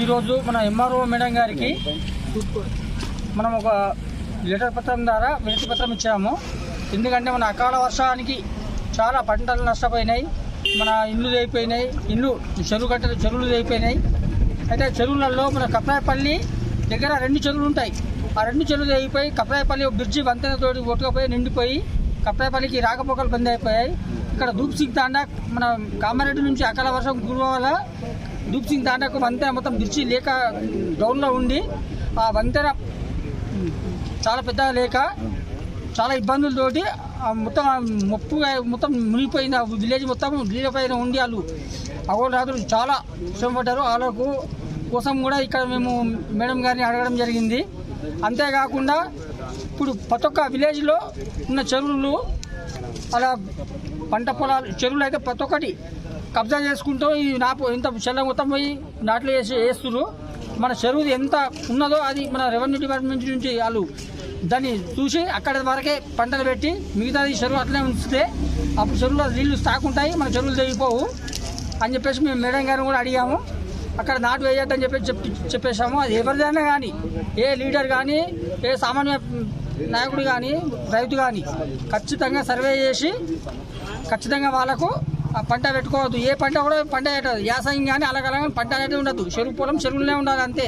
ఈరోజు మన MRO madam గారికి మనం ఒక లెటర్ పత్రం ద్వారా వినతి పత్రం ఇచ్చాము. ఎందుకంటే మన అకాల వర్షానికి చాలా పంటలు నష్టపోయినాయి. మన ఇల్లు అయిపోయినాయి ఇల్లు చెరువు కట్ట చెరువులు అయిపోయినాయి అయితే చెరువులలో మన కప్రాయపల్లి దగ్గర రెండు చెరువులు ఉంటాయి. ఆ రెండు చెరువులు అయిపోయి కప్రాయపల్లి బ్రిడ్జి వంతెనతోటి కొట్టుకుపోయి నిండిపోయి కప్రాయపల్లికి రాకపోకలు బంద్ అయిపోయాయి ఇక్కడ దూప్ సింగ్ తాండా మన కామారెడ్డి నుంచి అకాల వర్షం కురవ వల్ల దూప్ సింగ్ తాండాకు వంతెన మొత్తం బ్రిడ్జి లేక డౌన్లో ఉండి ఆ వంతెన చాలా పెద్దగా లేక చాలా ఇబ్బందులతోటి ఆ మొత్తం ముప్పు మొత్తం మునిగిపోయింది. ఆ విలేజ్ మొత్తం నీళ్ళపైన ఉండి వాళ్ళు అగోరాత్రులు చాలా శ్రమపడ్డారు వాళ్ళకు కోసం కూడా ఇక్కడ మేము మేడం గారిని అడగడం జరిగింది. అంతేకాకుండా ఇప్పుడు ప్రతి ఒక్క విలేజ్లో ఉన్న చెరువులు అలా పంట పొలాలు చెరువులు అయితే ప్రతి ఒక్కటి కబ్జా చేసుకుంటూ ఈ నాపు ఇంత చెల్ల మొత్తం పోయి నాట్లు వేసి వేస్తున్నారు మన చెరువు ఎంత ఉన్నదో అది మన రెవెన్యూ డిపార్ట్మెంట్ నుంచి వాళ్ళు దాన్ని చూసి అక్కడ వరకే పంటలు పెట్టి మిగతాది చెరువు అట్లనే ఉంచితే అప్పుడు చెరువులో నీళ్ళు స్టాక్ ఉంటాయి మన చెరువులు తెగిపోవు అని చెప్పేసి మేము మేడం గారిని కూడా అడిగాము. అక్కడ నాటు వేయొద్దని చెప్పేసి చెప్పి చెప్పేశాము. అది ఎవరిదైనా కానీ ఏ లీడర్ కానీ ఏ సామాన్య నాయకుడు కానీ రైతు కానీ ఖచ్చితంగా సర్వే చేసి ఖచ్చితంగా వాళ్ళకు పంట పెట్టుకోవద్దు. ఏ పంట కూడా పంట పెట్టదు యాసంగి కానీ అలాగలా పంట అనేది ఉండదు. చెరువు పొలం చెరువులనే ఉండాలి అంతే.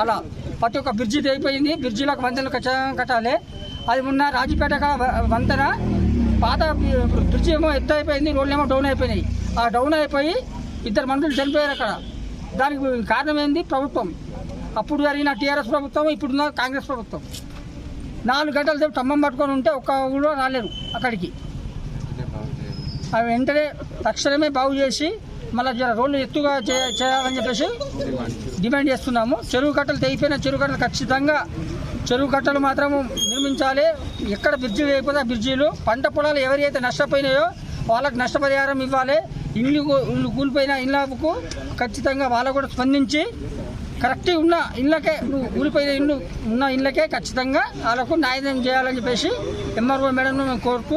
అలా ప్రతి ఒక్క బ్రిడ్జి తెగిపోయింది. బ్రిడ్జిలకు వంతెనలు ఖచ్చితంగా కట్టాలి. అది ఉన్న రాజపేట వంతెన పాత బ్రిడ్జి ఏమో ఎత్తు అయిపోయింది రోడ్లు ఏమో డౌన్ అయిపోయినాయి. ఆ డౌన్ అయిపోయి ఇద్దరు మనుషులు చనిపోయారు అక్కడ. దానికి కారణం ఏంది? ప్రభుత్వం. అప్పుడు జరిగిన టీఆర్ఎస్ ప్రభుత్వం ఇప్పుడున్న కాంగ్రెస్ ప్రభుత్వం. నాలుగు గంటల సేపు స్తంభం పట్టుకొని ఉంటే ఒక్క ఊళ్ళో రాలేరు అక్కడికి. అవి వెంటనే తక్షణమే బాగు చేసి మళ్ళీ జర రోడ్లు ఎత్తుగా చే- చేయాలని చెప్పేసి డిమాండ్ చేస్తున్నాము. చెరువు కట్టలు తెగిపోయిన చెరువు కట్టలు ఖచ్చితంగా చెరువు కట్టలు మాత్రము నిర్మించాలి. ఎక్కడ బ్రిడ్జి లేకపోతే బ్రిడ్జీలు పంట పొలాలు ఎవరైతే నష్టపోయినాయో వాళ్ళకి నష్టపరిహారం ఇవ్వాలి. ఇల్లు కూ- ఇల్లు కూలిపోయిన ఇళ్ళకు ఖచ్చితంగా వాళ్ళ కూడా స్పందించి కరెక్ట్గా ఉన్న ఇళ్ళకే ఊరిపోయిన ఇల్లు ఉన్న ఇళ్ళకే ఖచ్చితంగా వాళ్ళకు న్యాయం చేయాలని చెప్పేసి ఎంఆర్ఓ మేడంను మేము కోరుతూ